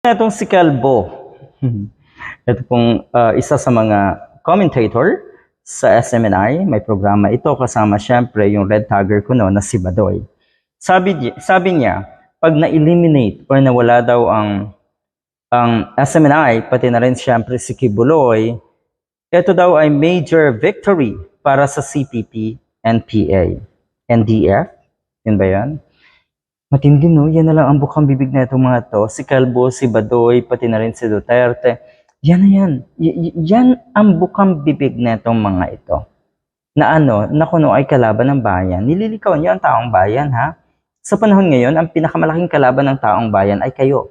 Itong si Calbo. Ito pong uh, isa sa mga commentator sa SMNI. May programa ito kasama syempre yung red tagger ko no na si Badoy. Sabi, sabi niya, pag na-eliminate or nawala daw ang ang SMNI, pati na rin syempre si Kibuloy, ito daw ay major victory para sa CPP, NPA, NDF. Yun ba yan? Matindi no, yan na lang ang bukang bibig na itong mga to. Si Calvo, si Badoy, pati na rin si Duterte. Yan na yan. Y- yan ang bukang bibig na itong mga ito. Na ano, na kuno ay kalaban ng bayan. Nililikaw niyo ang taong bayan ha. Sa panahon ngayon, ang pinakamalaking kalaban ng taong bayan ay kayo.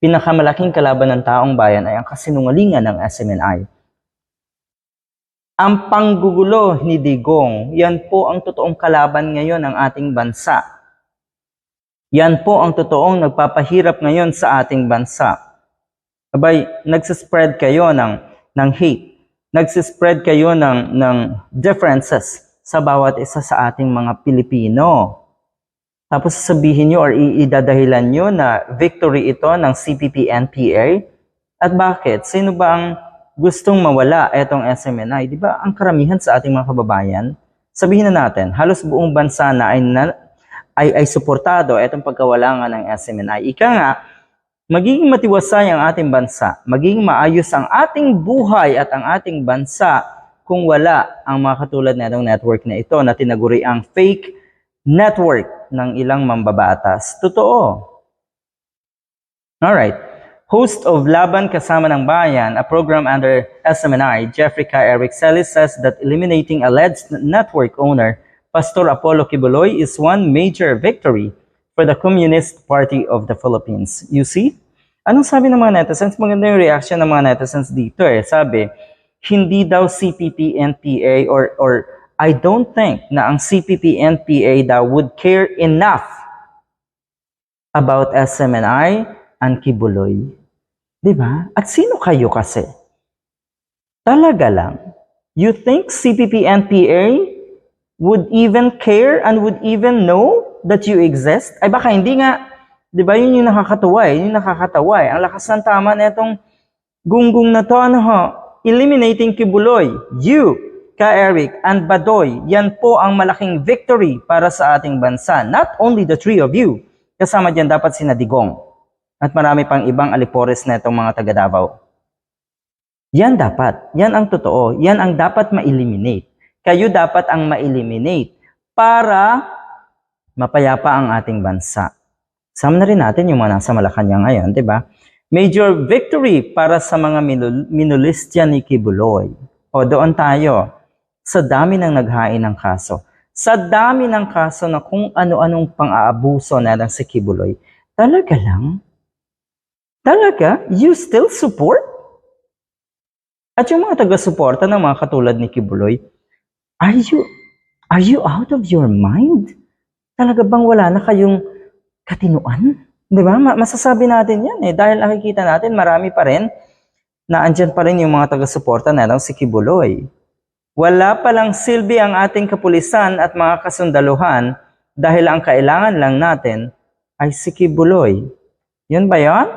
Pinakamalaking kalaban ng taong bayan ay ang kasinungalingan ng SMNI. Ang panggugulo ni Digong, yan po ang totoong kalaban ngayon ng ating bansa. Yan po ang totoong nagpapahirap ngayon sa ating bansa. Abay, nagsispread kayo ng, ng hate. Nagsispread kayo ng, ng differences sa bawat isa sa ating mga Pilipino. Tapos sasabihin nyo or iidadahilan nyo na victory ito ng CPP-NPA. At bakit? Sino ba ang gustong mawala etong SMNI? Di ba ang karamihan sa ating mga kababayan, sabihin na natin, halos buong bansa na ay, na, ay, ay suportado etong pagkawala nga ng SMNI. Ika nga, magiging matiwasay ang ating bansa, magiging maayos ang ating buhay at ang ating bansa kung wala ang mga katulad na itong network na ito na tinaguri ang fake network ng ilang mambabatas. Totoo. Alright. Host of Laban Kasama ng Bayan, a program under SMNI, Jeffrey K. Eric Celis says that eliminating alleged network owner Pastor Apollo Kibuloy is one major victory for the Communist Party of the Philippines. You see? Anong sabi ng mga netizens? Maganda yung reaction ng mga netizens dito eh. Sabi, hindi daw CPP, NPA or, or I don't think na ang CPP, NPA daw would care enough about SMNI and Kibuloy. Ba? At sino kayo kasi? Talaga lang. You think CPP, NPA would even care and would even know that you exist? Ay baka hindi nga, di ba yun yung nakakatuwa eh, yun yung nakakatawa eh. Ang lakas ng tama na itong gunggong na to, ano ho, eliminating Kibuloy, you, Ka Eric, and Badoy, yan po ang malaking victory para sa ating bansa. Not only the three of you, kasama dyan dapat si Nadigong at marami pang ibang alipores na itong mga taga Davao. Yan dapat. Yan ang totoo. Yan ang dapat ma-eliminate. Kayo dapat ang ma-eliminate para mapayapa ang ating bansa. Sama na rin natin yung mga nasa Malacanang ngayon, di ba? Major victory para sa mga minul- minulistya ni Kibuloy. O doon tayo, sa dami ng naghain ng kaso. Sa dami ng kaso na kung ano-anong pang-aabuso na lang si Kibuloy, talaga lang? Talaga? You still support? At yung mga taga-suporta ng mga katulad ni Kibuloy, are you, are you out of your mind? Talaga bang wala na kayong katinuan? Di ba? Ma- masasabi natin yan eh. Dahil nakikita natin marami pa rin na andyan pa rin yung mga taga-suporta na lang si Kibuloy. Wala palang silbi ang ating kapulisan at mga kasundaluhan dahil ang kailangan lang natin ay si Kibuloy. Yun ba yon?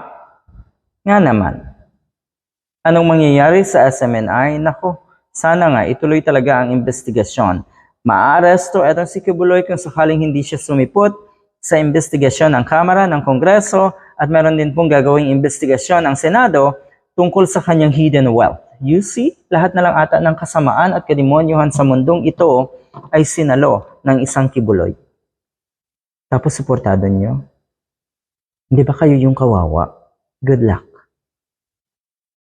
Nga naman. Anong mangyayari sa SMNI? Nako, sana nga ituloy talaga ang investigasyon. Maaresto etong si Kibuloy kung sakaling hindi siya sumipot sa investigasyon ng Kamara, ng Kongreso, at meron din pong gagawing investigasyon ng Senado tungkol sa kanyang hidden wealth. You see, lahat na lang ata ng kasamaan at kadimonyohan sa mundong ito ay sinalo ng isang Kibuloy. Tapos suportado nyo? Hindi ba kayo yung kawawa? Good luck.